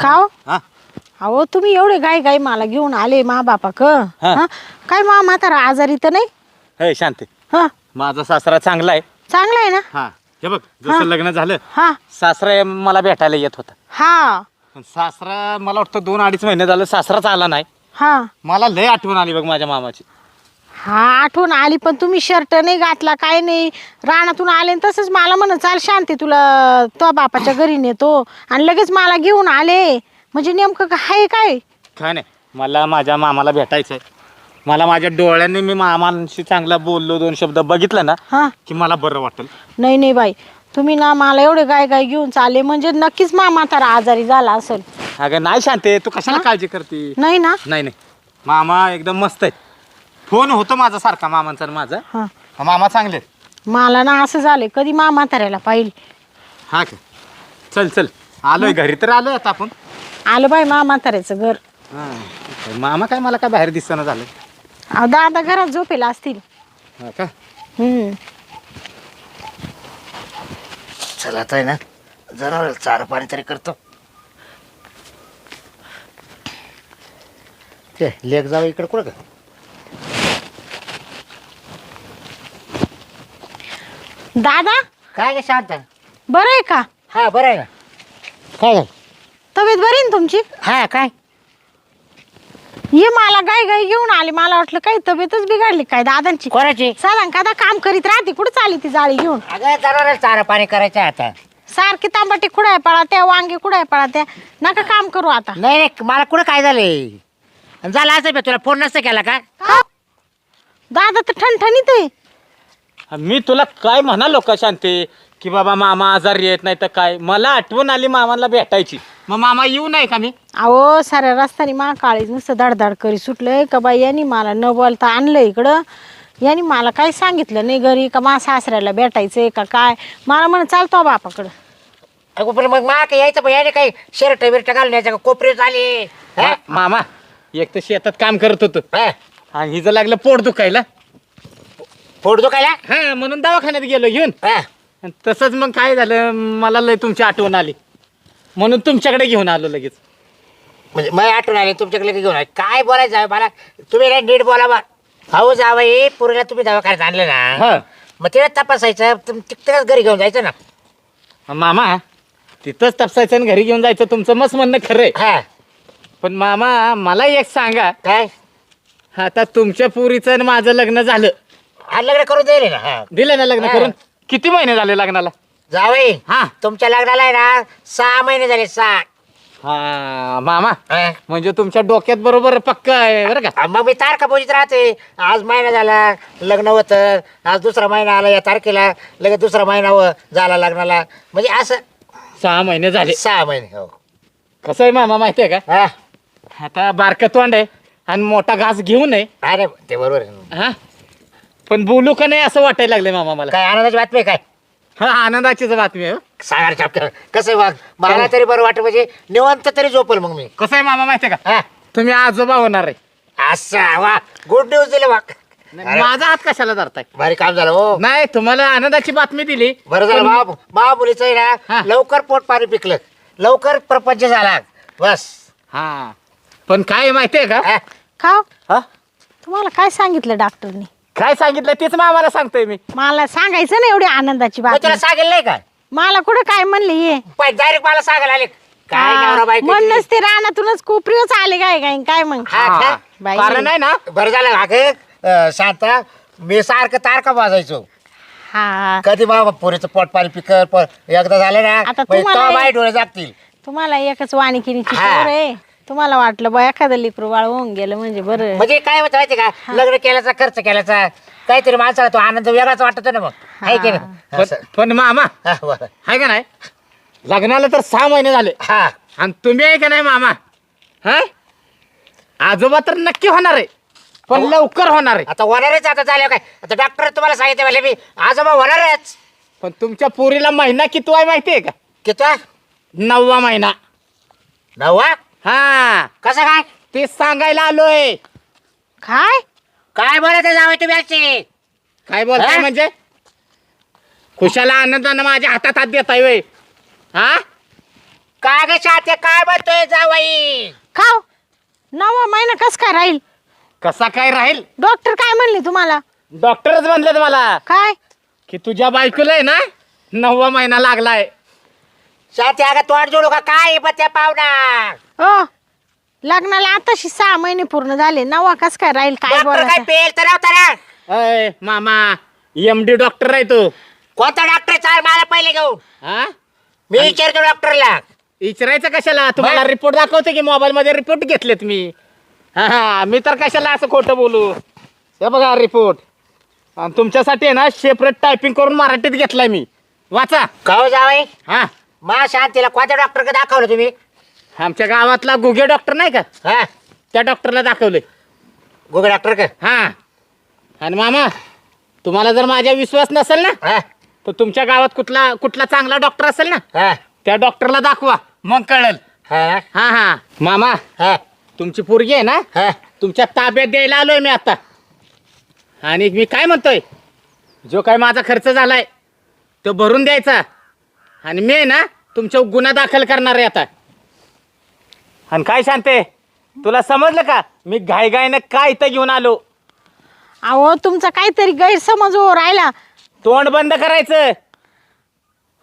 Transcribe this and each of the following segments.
खाओ? हा? अहो तुम्ही एवढे गाय गाय मला घेऊन आले मा बापा क हा. हा? काय मा म्हातारा आजारी तर नाही? हे शांती. हा? माझा सासरा चांगला आहे. चांगला आहे ना? हा. हे बघ. जसं लग्न झालं हा. सासरा मला भेटायला येत होता. हा. पण सासरा मला वाटतं दोन अडीच महिने झालं सासराच आला नाही. हा. मला लय आठवण आली बघ माझ्या मामाची. हा आठवण आली पण तुम्ही शर्ट नाही घातला काय नाही. रानातून आले आणि तसंच मला म्हण चाल शांती तुला तो बापाच्या घरी नेतो. आणि लगेच मला घेऊन आले. म्हणजे नेमकं काय काय? काय नाही मला माझ्या मामाला भेटायचं आहे मला माझ्या डोळ्यांनी मी मामांशी चांगला बोललो दोन शब्द बघितलं ना हा. की मला बरं वाटेल. नाही नाही बाई. तुम्ही ना मला एवढे गाय गाय घेऊन चालले म्हणजे नक्कीच मा म्हातारा आजारी झाला असेल. अगं नाही शांते तू कशाला? काळजी करते? नाही ना? नाही नाही. मामा एकदम मस्त आहे. फोन होतो माझा सारखा मामांचा आणि माझा. हा. मामा चांगले. आहेत. मला ना असं झालंय कधी मा म्हाताऱ्याला पाहिजे हा का? चल चल. आलोय घरी तर आलोय आता आपण. आलं बाई मा म्हाताऱ्याचं घर. हा. मामा काय मला काय बाहेर दिसणं झालं? अहो, दादा घरात झोपेला असतील. हा का? हम्म. चला आता आहे ना जरा चारा पाणी तरी करतो. ते लेक जावं इकडं कुठं का दादा? काय गे शांत? बरं आहे का? हा बरं आहे ना. काय झालं? तब्येत बरी ना तुमची? हा काय? ये मला गाय गाय घेऊन आली. मला वाटलं काही तब्येतच बिघडली काय दादांची. कोणाची? साधारण का काम करीत राहते. कुठं चालली ती जाळी घेऊन? अगं जरा चारा पाणी करायचं आहे आता. सारखी तांबाटी कुडाय पळा त्या वांगे कुडाय पळा त्या नका काम करू आता. नाही नाही मला कुठं काय झालंय? झालं असं तुला फोन नसतं केला का का? दादा तर ठणठणीत आहे. मी तुला काय म्हणालो का शांती? की बाबा मामा आजारी येत नाही तर काय? मला आठवण आली मामाला भेटायची. मग मामा येऊ नाही का मी? अहो साऱ्या रस्त्याने मा काळी नुसतं धडधड करी सुटलंय का बाई? यांनी मला न बोलता आणलं इकडं. यांनी मला काही सांगितलं नाही घरी? का मा सासऱ्याला भेटायचंय का काय? मला म्हण चालतो बापाकडं. अगं पण मग मा काय यायचं पण याने काही शर्ट बिर्ट घालून यायचं का कोपरे झाले? मा- मामा एक तर शेतात काम करत होतो. आणि हिचं लागलं पोट दुखायला. पोट दुखायला हा म्हणून दवाखान्यात गेलो घेऊन. हा. आणि तसंच मग काय झालं मला लय तुमची आठवण आली. म्हणून तुमच्याकडे घेऊन आलो लगेच. म्हणजे मग आठवण आले तुमच्याकडे घेऊन आले. काय बोलायचं आहे मला? तुम्ही नाही नीट बोला बा. भाऊ जावई पुरीला तुम्ही दवाखान्यात आणलं ना. हा. मग तिला तपासायचं तुम तिकडे घरी घेऊन जायचं ना. मामा तिथंच तपसायचं आणि घरी घेऊन जायचं तुमचं मस्त म्हणणं खरं आहे. हा. पण मामा मला एक सांगा. काय? आता तुमच्या पुरीचं आणि माझं लग्न झालं. हा लग्न करून देईल ना. हा. दिलं ना लग्न. करून? किती महिने झाले लग्नाला? जावई हा. तुमच्या लग्नाला आहे ना सहा महिने झाले सहा हा मामा हा. म्हणजे तुमच्या डोक्यात बरोबर पक्क आहे बरं का? मग मी तारखा बोलीत राहते. आज महिना झाला लग्न होतं. आज दुसरा महिना आला या तारखेला. लगेच दुसरा महिना व झाला लग्नाला. म्हणजे असं सहा महिने झाले. सहा महिने हो. कसं आहे मामा माहिती आहे हा. का आता बारकं तोंड आहे आणि मोठा घास घेऊ नये अरे ते बरोबर आहे. हा? पण बोलू का नाही असं वाटायला लागले मामा मला. काय आनंदाची बातमी आहे काय? हा आनंदाचीच बातमी आहे हो. सांगा चॅप्टर कसं आहे मग मला तरी बरं वाटत म्हणजे निवंत तरी झोपल मग मी. कसं आहे मामा माहिती आहे का? हा. तुम्ही आजोबा होणार आहे. असं वा गुड न्यूज दिले वा अरे, माझा हात कशाला धरताय? भारी काम झालं हो. नाही तुम्हाला आनंदाची बातमी दिली. बरं झालं पण- बा बा मुलीचं आहे हा. ना लवकर पोट पाणी पिकलं. लवकर प्रपंच झाला. बस. हा. पण काय माहितीये का? हा? हा? तुम्हाला काय सांगितलं डॉक्टरनी काय सांगितलं? तेच मामाला सांगतोय मी. मला सांगायचं ना एवढी आनंदाची मग तुला सांगेल नाही का? मला कुठं काय म्हणले ये डायरेक्ट मला सांगायला आले. काय नवरा बायको म्हणूनच ते रानातूनच कोपरीच आले काय काय काय मग? हा हा. का? बाई. कारण आहे ना बरं झालं अगं शांता मी सारखं तारखा वाजायचो. हा. कधी बाबा पोरीचं पोट पाणी पिकर प- एकदा झालं ना आता तुम्हाला- डोळे जागतील तुम्हाला एकच वाणिकिनीची हा. पोर आहे. तुम्हाला वाटलं बा एखादं लिकरू बाळ होऊन गेलं म्हणजे बरं. म्हणजे काय होतं माहिती का? लग्न केल्याचा खर्च केल्याचा काहीतरी माणसाला तो आनंद वेगळाच वाटतो ना मग. आहे की नाही? पण असं. पण मामा हा, बरं. आहे का नाही? लग्नाला तर सहा महिने झाले. हा. आणि तुम्ही आहे का नाही मामा? हा? आजोबा तर नक्की होणार आहे. पण लवकर होणार आहे. आता होणारच आता झालं काय? आता डॉक्टर तुम्हाला सांगितलं म्हणजे मी आजोबा होणारच. पण तुमच्या पोरीला महिना किती आहे माहितीये का? किती नववा महिना. नववा? हा. कसं काय? ते सांगायला आलोय. काय? काय बोलत जावं तुम्ही काय बोलताय हा? म्हणजे? खुशाला आनंदानं माझ्या हातात हात देताय वय हा? काय ग शाते? काय म्हणतोय जावाई? खाव नवा महिना कस काय राहील? कसा काय राहील? डॉक्टर काय म्हणले तुम्हाला? डॉक्टरच म्हणले मला. काय? की तुझ्या बायकोला आहे ना नववा महिना लागलाय. शाते अगं तोंड जोडू का? काय पण त्या पाहुणा? हो लग्नाला आताशी सहा महिने पूर्ण झाले. नवा कस काय राहील काय डॉक्टर काय बोलायचं? पेल तर अय मामा एम डी डॉक्टर आहे तू. कोणता डॉक्टर चाल मला पहिले घेऊन हा? मी विचारतो डॉक्टरला विचारायचं कशाला? तुम्हाला? रिपोर्ट दाखवते की मोबाईल मध्ये रिपोर्ट घेतलेत मी? हा हा मी तर कशाला असं खोटं बोलू? हे बघा रिपोर्ट आणि तुमच्यासाठी आहे ना सेपरेट टायपिंग करून मराठीत घेतलाय मी. वाचा. काव जावाई? हा. मा शांतीला कोणत्या डॉक्टर दाखवलं तुम्ही? आमच्या गावातला गुगे डॉक्टर नाही का? हा. त्या डॉक्टरला दाखवले गुगल डॉक्टर का? हा. आणि मामा तुम्हाला जर माझ्या विश्वास नसेल ना हा. तर तुमच्या गावात कुठला कुठला चांगला डॉक्टर असेल ना हा. त्या डॉक्टरला दाखवा मग कळेल. हा. हा हा. मामा हा. तुमची पोरगी आहे ना हा. तुमच्या ताब्यात द्यायला आलोय मी आता. आणि मी काय म्हणतोय? जो काय माझा खर्च झालाय तो भरून द्यायचा. आणि मी आहे ना तुमच्या गुन्हा दाखल करणार आहे आता. आणि काय शांते? तुला समजलं का? मी घाई घाईनं काय इथं घेऊन आलो? अहो तुमचा काहीतरी गैरसमज हो राहिला. तोंड बंद करायचं.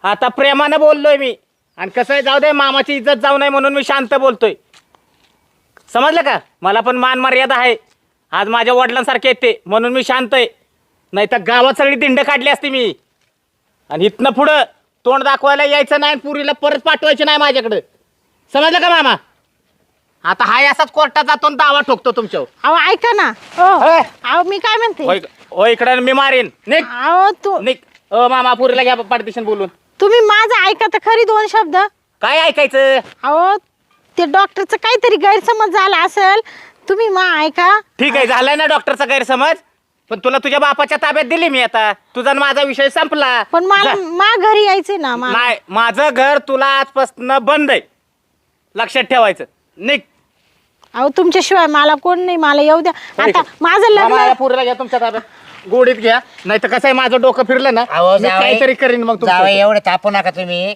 आता प्रेमानं बोललोय मी. आणि कसं आहे जाऊ दे मामाची इज्जत जाऊ नये म्हणून मी शांत बोलतोय. समजलं का? मला पण मान मर्यादा आहे. आज माझ्या वडिलांसारखे येते म्हणून मी शांत आहे. नाही तर गावात सगळी दिंड काढली असती मी. आणि इथनं पुढं तोंड दाखवायला यायचं नाही पुरीला परत पाठवायची नाही माझ्याकडं. समजलं का मामा? आता हाय असाच कोर्टात जातो आणि दावा ठोकतो तुमच्यावर. अहो ऐका ना. हो. अहो मी काय म्हणते? इकडं मी मारीन. निघ. अहो तू अ मामा पुरीला घ्या पार्टिशन बोलून. तुम्ही माझं ऐका तर खरी दोन शब्द. काय ऐकायचं? अहो ते डॉक्टरचं काहीतरी गैरसमज झाला असेल. तुम्ही मा ऐका. ठीक आहे झालाय ना डॉक्टरचा गैरसमज? पण तुला तुझ्या बापाच्या ताब्यात दिली मी आता. तुझा आणि माझा विषय संपला. पण मला जा. मा घरी यायचंय ना नाही माझं घर तुला आजपासून बंद आहे. लक्षात ठेवायचं. निघ. अहो तुमच्याशिवाय मला कोण नाही मला येऊ द्या. आता माझं मामा, या लग्न पोरीला घ्या तुमच्या ताब्यात. गोडीत घ्या. नाही तर कसं आहे माझं डोकं फिरलं ना. अहो मी काहीतरी करीन मग जावई तुमचं एवढं तापू नका तुम्ही.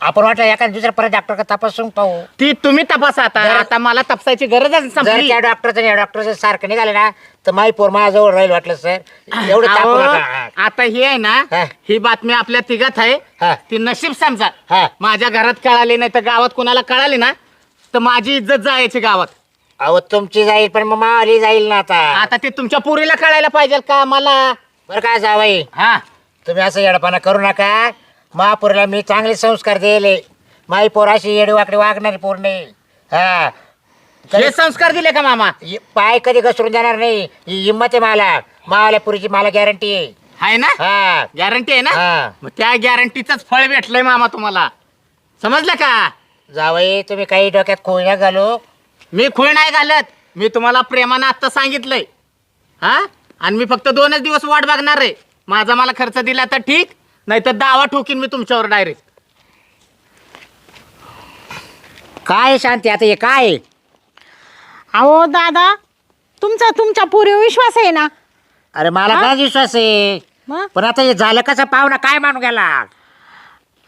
आपण वाटलं एका दुसऱ्या परत डॉक्टर का तपासून पाहू. ती तुम्ही तपासा आता. जरा- आता मला तपासायची गरजच जर संपली. त्या डॉक्टरचं या डॉक्टरचं सारखं निघालं ना तर माई पोर माझ्याजवळ राहील वाटलं सर. एवढं तापू अहो, नका. आता ही आहे ना हा. ही बातमी आपल्या तिघात हा. आहे ती नशीब समजा. हा. माझ्या घरात कळाली नाही तर गावात कुणाला कळाली ना तर माझी इज्जत जायची गावात. अहो तुमची जाईल पण मग मावाली जाईल ना आता. आता ते तुमच्या पुरीला कळायला पाहिजे का मला? बरं काय जावाई. हा. तुम्ही असं येडपणा करू नका. महापुरीला मी चांगले संस्कार दिले. माई पोर अशी येडी वाकडी वागणारी पोर नाही. हा. हे संस्कार दिले का मामा? पाय कधी घसरून जाणार नाही. ही हिंमत आहे मला. मावाल्या पुरीची मला गॅरंटी आहे. आहे ना? हा. गॅरंटी आहे ना? हा. मग त्या गॅरंटीच फळ भेटलंय मामा तुम्हाला. समजलं का? जावई तुम्ही काही डोक्यात ना घालू. मी खूळ नाही घालत. मी तुम्हाला प्रेमानं आत्ता सांगितलंय. हा? आणि मी फक्त दोनच दिवस वाट बघणार आहे. माझा मला खर्च दिला तर ठीक. नाही तर दावा ठोकीन मी तुमच्यावर डायरेक्ट. काय शांती आता हे काय आहे? अहो दादा तुमचा तुमच्या पुरी विश्वास आहे ना? अरे मला हा? काय विश्वास आहे? मग? पण आता हे झालं कसं? पाहुणा काय मानून गेला?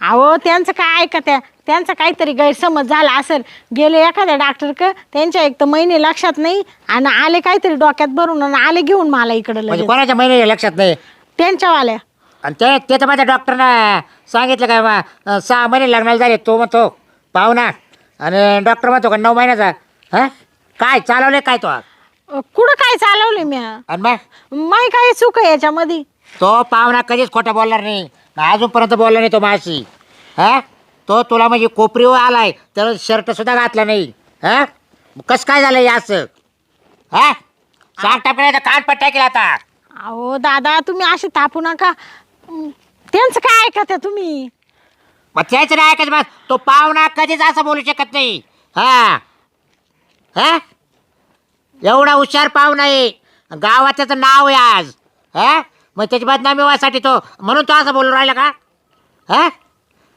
अहो त्यांचं काय ऐका त्या त्यांचा काहीतरी गैरसमज झाला असेल. गेले एखाद्या डॉक्टर क त्यांच्या एक तर महिने लक्षात नाही आणि आले काहीतरी डोक्यात भरून आणि आले घेऊन मला इकडे म्हणजे लगेच. कोणाच्या महिने लक्षात नाही? त्यांच्यावाल्या. आणि ते ते तर माझ्या डॉक्टरनं सांगितलं काय बा, अं, सहा महिने लग्नाला झाले. तो म्हणतो पाहुणा. आणि डॉक्टर म्हणतो का नऊ महिन्याचा. हा? काय चालवले काय तो आणि कुठं काय चालवले मी मग? माही काय चूक आहे याच्यामध्ये? तो पाहुणा कधीच खोटं बोलणार नाही. अजूनपर्यंत बोलला नाही तो माझी हा? तो तुला म्हणजे कोपरीवर आलाय तर शर्ट सुद्धा घातला नाही. हा? कसं काय झालं या असं? हा? साठ टाकण्याचा कान पट्ट्या केला आता. अहो दादा तुम्ही असे तापू नका. त्यांचं काय ऐका त्या तुम्ही? मग त्याच नाही ऐकायचं बस. तो पाहुणा कधीच असं बोलू शकत नाही. हा. हा? एवढा हुशार पाहुणा आहे. गावात त्याचं नाव आहे आज. हा? मग त्याची बदनामी व्हायसाठी तो म्हणून तो असं बोलून राहिला का? हा?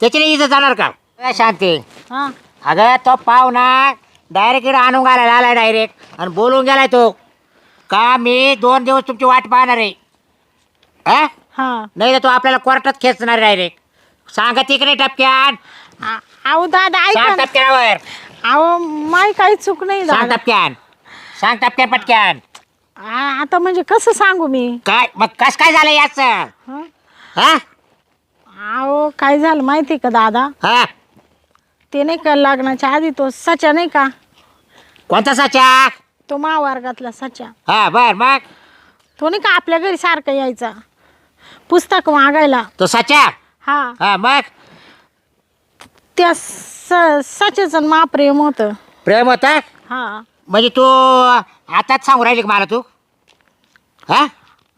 त्याची नाही इज्जत जाणार का? ए, शांती. हा. अगं तो पाहुणा डायरेक्ट इकडे आणून घालायला आलाय डायरेक्ट आणि बोलून गेलाय तो. का मी दोन दिवस तुमची वाट पाहणार आहे? हा? हा. नाही तर तो आपल्याला कोर्टात खेचणार डायरेक्ट सांगा तिकडे टपक्यान आ- अहो दादा ऐका सांग ना. टपक्यावर. अहो माय काही चूक नाही सांग दादा. टपक्यान सांग टपक्यान पटक्यान आ- आता म्हणजे कसं सांगू मी? काय मग कस काय झालं याच? हं? हा? अहो काय झालं माहिती का दादा? हा. ते नाही का लग्नाच्या आधी तो सचा नाही का? कोणता साच्या तो महावर्गातला सचा. हा बर मग? तो नाही का आपल्या घरी सारखा यायचा. पुस्तक मागायला तो साच्या हा. हा मग? त्या स सच्याचं महाप्रेम होतं. प्रेम होता? हा. म्हणजे तू आताच सांगू राहिली का मला तू? हा?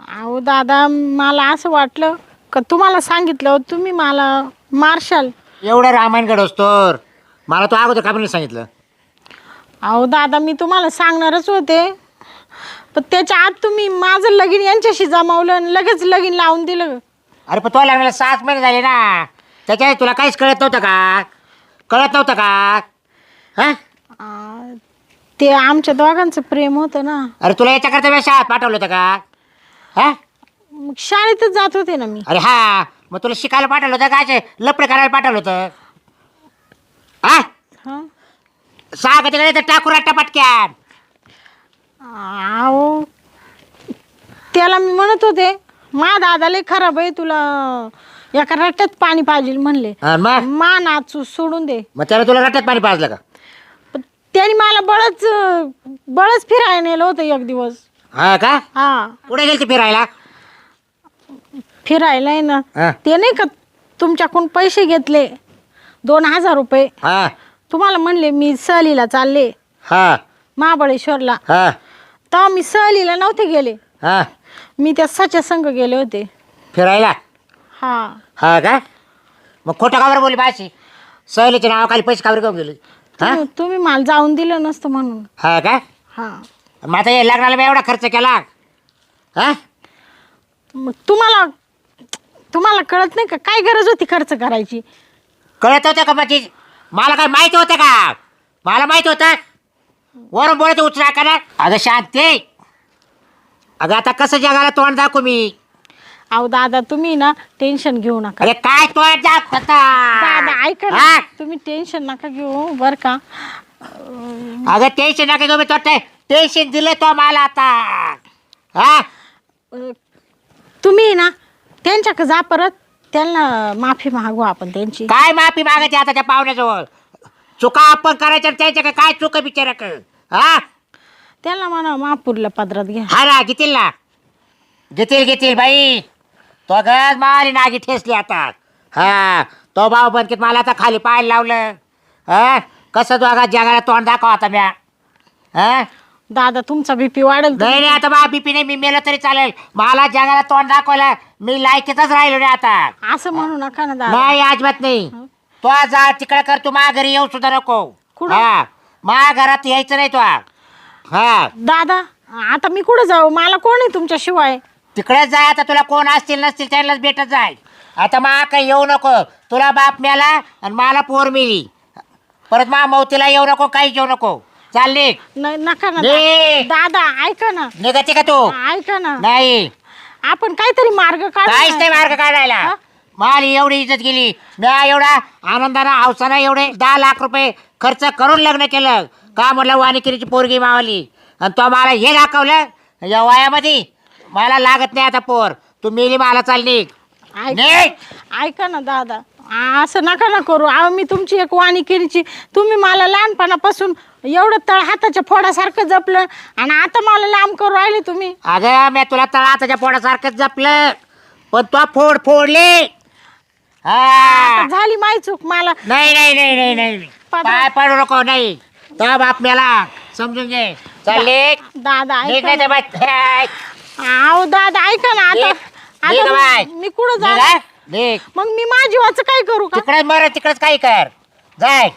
अहो दादा मला असं वाटलं का तुम्हाला सांगितलं तुम्ही मला मार्शाल. एवढं रामायण घडवस्तोर मला तो अगोदर का पण नाही सांगितलं? अहो दादा मी तुम्हाला सांगणारच होते. पण त्याच्या आत तुम्ही माझं लगीन यांच्याशी जमावलं आणि लगेच लगीन लावून दिलं. अरे पण तो लग्नाला सात महिने झाले ना. त्याच्या तुला काहीच कळत नव्हतं का? कळत नव्हतं का? हा? आ, ते आमच्या दोघांचं प्रेम होतं ना. अरे तुला याच्याकरता वेळ शाळेत पाठवलं होतं का? हा? मग शाळेतच जात होते ना मी. अरे हा. मग तुला शिकायला पाठवलं होतं का? असे लपडे करायला पाठवलं होतं? हा? हा? सांग तिकडे तर टाकू राट्टा पटक्यान. अहो त्याला मी म्हणत होते मा दादा लय खराब आहे तुला एका रट्ट्यात पाणी पाहिजे म्हणले. मग मा? नाचू सोडून दे. मग त्याला तुला रट्ट्यात पाणी पाजलं का? पण त्याने मला बळच बळच फिरायला नेलं होतं एक दिवस. हा का? हा. कुठे गेली फिरायला? फिरायला आहे ना हा. ते नाही का तुमच्याकडून पैसे घेतले दोन हजार रुपये. हा. तुम्हाला म्हणले मी सहलीला चालले. हा. महाबळेश्वरला. हा. तेव्हा मी सहलीला नव्हते गेले. हा. मी त्या सच्या संघ गेले होते. फिरायला? हा. हा का? मग खोटं कावर बोलली बाशी? सहलीच्या नावाखाली पैसे कावर घेऊन गेली? हा? तुम्ही तुम्ही मला जाऊन दिलं नसतं म्हणून. हा का? हा. मग आता हे लग्नाला मी एवढा खर्च केला. हा? मग तुम्हाला तुम्हाला कळत नाही का? काय गरज होती खर्च करायची? कळत होतं का माझी मला काय माहिती होतं का? मला माहिती होतं वरून बोलत उचला का ना अगं शांती. अगं आता कसं जगाला तोंड दाखवू मी? अहो दादा तुम्ही ना टेन्शन घेऊ नका. अरे काय तोंड दाखव दादा ऐका ना. हा? तुम्ही टेन्शन नका घेऊ बर का? अगं टेन्शन नका घेऊ मी तो टेन्शन दिलं तो मला आता. हा? अं, तुम्ही ना त्यांच्याकडे जा परत. त्यांना माफी मागू आपण त्यांची. काय माफी मागायची आता त्या पाहुण्याजवळ? चुका आपण करायच्या त्याच्या काय चुका बिचारा हा? त्यांना म्हणा महापूरला पदरात घ्या. हा ना घेतील ना. घेतील घेतील बाई. तो गज मारी नागी ठेसली आता. हा तो भाऊ बनकीत मला आता खाली पाहायला लावलं. हा? कसं तो अगा जगाला तोंड दाखव आता म्या. हा? दादा तुमचा बीपी वाढेल नाही नाही आता बा बीपी नाही मी मेलो तरी चालेल. मला जगाला तोंड दाखवायला मी लायकीतच राहिलो नाही आता. असं म्हणू नका ना दादा. नाही अजिबात नाही. तो जा तिकडे कर तू मा घरी येऊ सुद्धा नको. कुठं? हा मा घरात यायचं नाही तो हा. दादा आता मी कुठं जाऊ? मला कोण आहे तुमच्या शिवाय? तिकडेच जाय आता तुला कोण असतील नसतील त्यांनाच भेटत जाय आता मा काही येऊ नको. तुला बाप मेला आणि मला पोर मिली. परत मा मौतीला येऊ नको काही येऊ नको. चाल निघ. नाही नका ना दादा ऐका ना. निघते का तू? ऐका ना. नाही. आपण काहीतरी मार्ग काढू काहीच ना. नाही मार्ग काढायला. हा? माली एवढी इज्जत गेली. म्या एवढा आनंदानं हौसानं एवढे दहा लाख रुपये खर्च करून लग्न केलं. का म्हटलं वाणिकिरीची पोरगी मावली. आणि तो मला हे दाखवलं या वयामध्ये मला लागत नाही आता पोर. तू मेली मला चालली ऐक- ना दादा. आ, असं नका ना करू. अहो मी तुमची एक वाणी केलीची तुम्ही मला लहानपणापासून एवढं तळ हाताच्या फोडासारखं जपलं आणि आता मला लांब करू राहिले तुम्ही. अगं मी तुला तळाताच्या पोटासारखंच जपलं पण तो फोड फोडले. हा. आता झाली माही चूक मला. नाही नाही नाही नाही नाही. पदर- पाय पडू नको नाही. तो बाप मेला. समजून घे. चालले दादा निघ. ऐका नाही तर. हाय. अहो दादा ऐका ना. आता निघ. निघ बाय. आता मी कुठं निघ, हा? निघ. मग मी माझी वाच काय करू का? तिकडेच मर तिकडेच काही कर. जाय.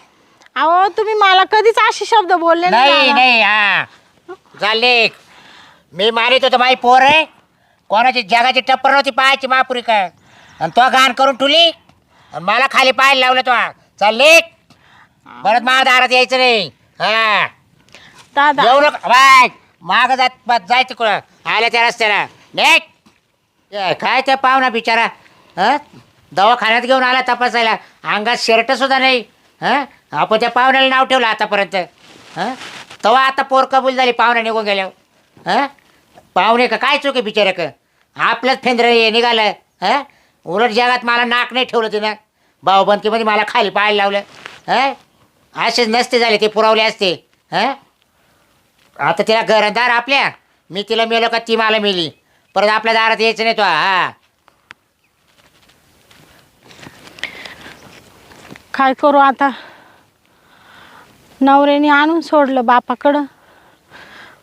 अहो तुम्ही मला कधीच असे शब्द बोलले नाही दादा. नाही हा. चालले मी मारित होतो माई पोर. आहे कोणाची जगाची टप्पर नव्हती पाहायची महापुरी काय आणि तो घाण करून ठुली. आणि मला खाली पाहायला लावलं तो. चालले परत माझ्या दारात यायचं नाही. हा. दादा. येऊ नको. बाय. माग जात जायचं कुठं आल्या त्या रस्त्याला. नेट ए, काय त्या पाहुणा बिचारा? हं? दवाखान्यात घेऊन आला तपासायला. अंगात शर्ट सुद्धा नाही. हं? आपण त्या पाहुण्याला नाव ठेवलं आतापर्यंत. हं? तेव्हा आता पोर कबूल झाली पाहुण्या निघून गेल्यावर हं? पाहुणे का? काय चूक बिचाऱ्या का आपलंच फेंद्र निघालं. हं? उलट जगात मला नाक नाही ठेवलं तिनं. भाऊबंदकीमध्ये मला खाली पाहायला लावलं. हं? असेच नसते झाले ते पुरवले असते. हं? आता तिला घरदार आपल्या. मी तिला मेलो का ती मला मेली. परत आपल्या दारात यायचं नाही तो. हा. काय करू आता? नवऱ्याने आणून सोडलं बापाकडं.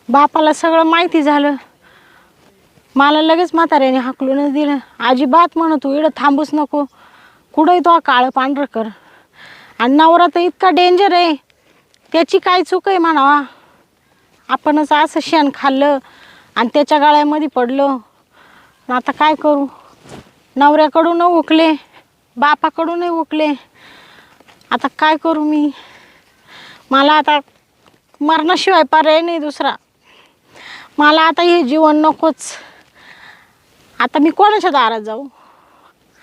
बापाला सगळं माहिती झालं. मला लगेच म्हाताऱ्याने हाकलूनच दिलं. अजिबात म्हणत तू इडं थांबूच नको. कुठंही तो काळं पांढरं कर. आणि नवरा तर इतका डेंजर आहे. त्याची काय चूक आहे म्हणावा. आपणच असं शेण खाल्लं आणि त्याच्या गाळ्यामध्ये पडलो. आता काय करू? नवऱ्याकडून उकले बापाकडूनही उकले. आता काय करू मी? मला आता मरणाशिवाय पर्याय नाही दुसरा. मला आता हे जीवन नकोच. आता मी कोणाच्या दारात जाऊ?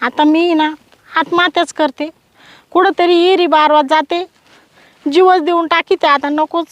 आता मी ना आत्महत्याच करते. कुठंतरी इरी बारवात जाते. जीवच देऊन टाकी ते आता नकोच.